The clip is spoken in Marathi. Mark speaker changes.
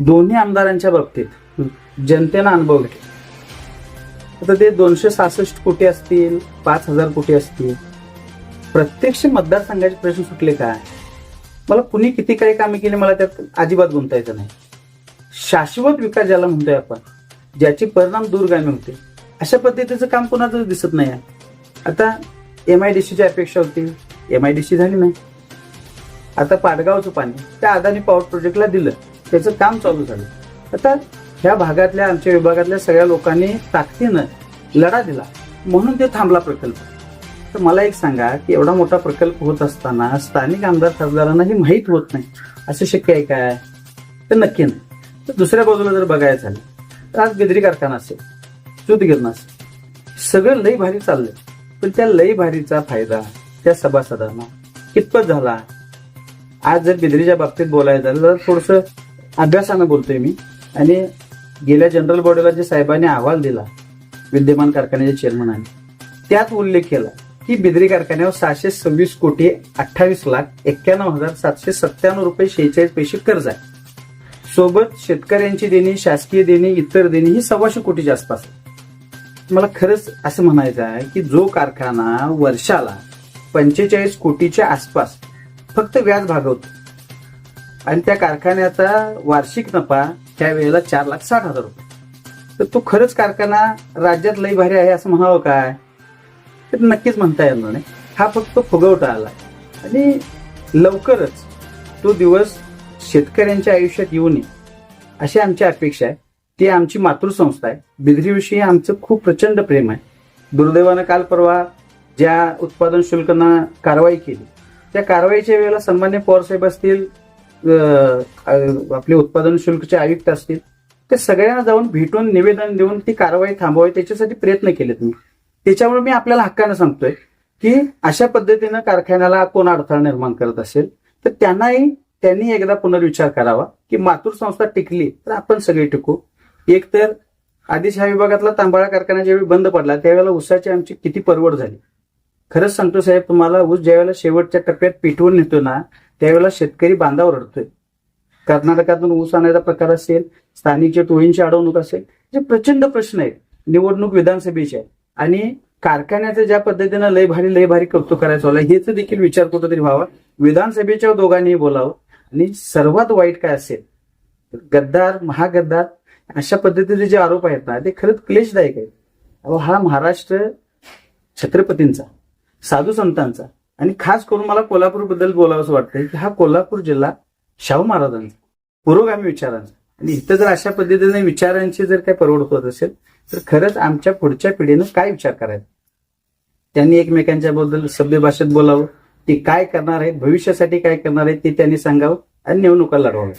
Speaker 1: दोन्ही आमदारांच्या बाबतीत. जनतेनं अनुभव घेतला. आता ते दोनशे सहासष्ट कोटी असतील पाच हजार कोटी असतील. प्रत्यक्ष मतदारसंघाचे प्रश्न सुटले काय मला कुणी किती काही कामे केली मला त्यात अजिबात गुंतायचं नाही. शाश्वत विकास ज्याला म्हणतोय आपण ज्याचे परिणाम दूरगामी होते अशा पद्धतीचं काम कोणाचं दिसत नाही. आहे आता एम आय डी सीची अपेक्षा होती. एम आय डी सी झाली नाही. आता पाडगावचं पाणी त्या अदानी पॉवर प्रोजेक्टला दिलं. त्याचं काम चालू झालं. आता ह्या भागातल्या आमच्या विभागातल्या सगळ्या लोकांनी ताकदीनं लढा दिला. म्हणून ते थांबला प्रकल्प. तर मला एक सांगा की एवढा मोठा प्रकल्प होत असताना स्थानिक आमदार खासदारांना हे माहीत होत नाही. असं शक्य आहे काय? तर नक्की नाही. तर दुसऱ्या बाजूला जर बघायचं झालं तर आज बिद्री कारखाना असेल सूतगिरणा असेल सगळं लई भारी चाललंय. पण त्या लई भारीचा फायदा त्या सभासदांना कितपत झाला? आज जर बिद्रीच्या बाबतीत बोलायचं झालं तर थोडस अभ्यासानं बोलतोय मी. आणि गेल्या जनरल बॉडीला जे साहेबांनी अहवाल दिला विद्यमान कारखान्याच्या चेअरमनाने त्यात उल्लेख केला की बिद्री कारखान्यावर सहाशे सव्वीस कोटी अठ्ठावीस लाख एक्क्याण्णव हजार सातशे सत्त्याण्णव रुपये शेहेचाळीस पैसे कर्ज आहे. सोबत शेतकऱ्यांची देणी शासकीय देणी इतर देणी ही सव्वाशे कोटीच्या आसपास मला खरंच असं म्हणायचं आहे की जो कारखाना वर्षाला पंचेचाळीस कोटीच्या आसपास फक्त व्याज भागवतो आणि त्या कारखान्याचा वार्षिक नफा त्यावेळेला चार लाख साठ हजार रुपये. तर तो खरंच कारखाना राज्यात लई भारी आहे असं म्हणावं काय? तर नक्कीच म्हणता येणार नाही. हा फक्त फुगवटा आला. आणि लवकरच तो दिवस शेतकऱ्यांच्या आयुष्यात येऊ नये अशी आमची अपेक्षा आहे. ती आमची मातृसंस्था आहे. बिद्रीविषयी आमचं खूप प्रचंड प्रेम आहे. दुर्दैवानं काल परवा ज्या उत्पादन शुल्कना कारवाई केली त्या कारवाईच्या वेळेला सन्मान्य पवारसाहेब असतील आपले उत्पादन शुल्कचे आयुक्त असतील ते सगळ्यांना जाऊन भेटून निवेदन देऊन ती कारवाई थांबवावी त्याच्यासाठी प्रयत्न केलेत मी. त्याच्यामुळे मी आपल्याला हक्कानं सांगतोय की अशा पद्धतीनं कारखान्याला कोण अडथळा निर्माण करत असेल तर त्यांनाही त्यांनी एकदा पुनर्विचार करावा की मातृ संस्था टिकली तर आपण सगळे टिकू. एक तर आधीच ह्या विभागातला तांबाळा कारखाना ज्यावेळी बंद पडला त्यावेळेला ऊसाची आमची किती परवड झाली. खरंच सांगतो साहेब तुम्हाला ऊस ज्यावेळेला शेवटच्या टप्प्यात पिठवून नेतो ना त्यावेळेला शेतकरी बांधावर रडतोय कर्नाटकातून ऊस आणायचा प्रकार असेल स्थानिकच्या टोळींची अडवणूक असेल जे प्रचंड प्रश्न आहेत. निवडणूक विधानसभेची आहे. आणि कारखान्याचं ज्या पद्धतीनं लय भारी लय भारी कौतुक करायचं होला हेच देखील विचार कुठंतरी व्हावा. विधानसभेच्या दोघांनीही बोलावं. आणि सर्वात वाईट काय असेल गद्दार महागद्दार अशा पद्धतीचे जे आरोप आहेत ना ते खरंच क्लेशदायक आहेत. अहो हा महाराष्ट्र छत्रपतींचा साधू संतांचा आणि खास करून मला कोल्हापूरबद्दल बोलावंसं वाटतंय की हा कोल्हापूर जिल्हा शाहू महाराजांचा पुरोगामी विचारांचा. आणि इथं जर अशा पद्धतीने विचारांची जर काही परवड होत असेल तर खरंच आमच्या पुढच्या पिढीनं काय विचार करायचा? त्यांनी एकमेकांच्या बद्दल सभ्य भाषेत बोलावं ते काय करणार आहेत भविष्यासाठी काय करणार आहेत ते त्यांनी सांगावं आणि निवडणुका लढवाव्या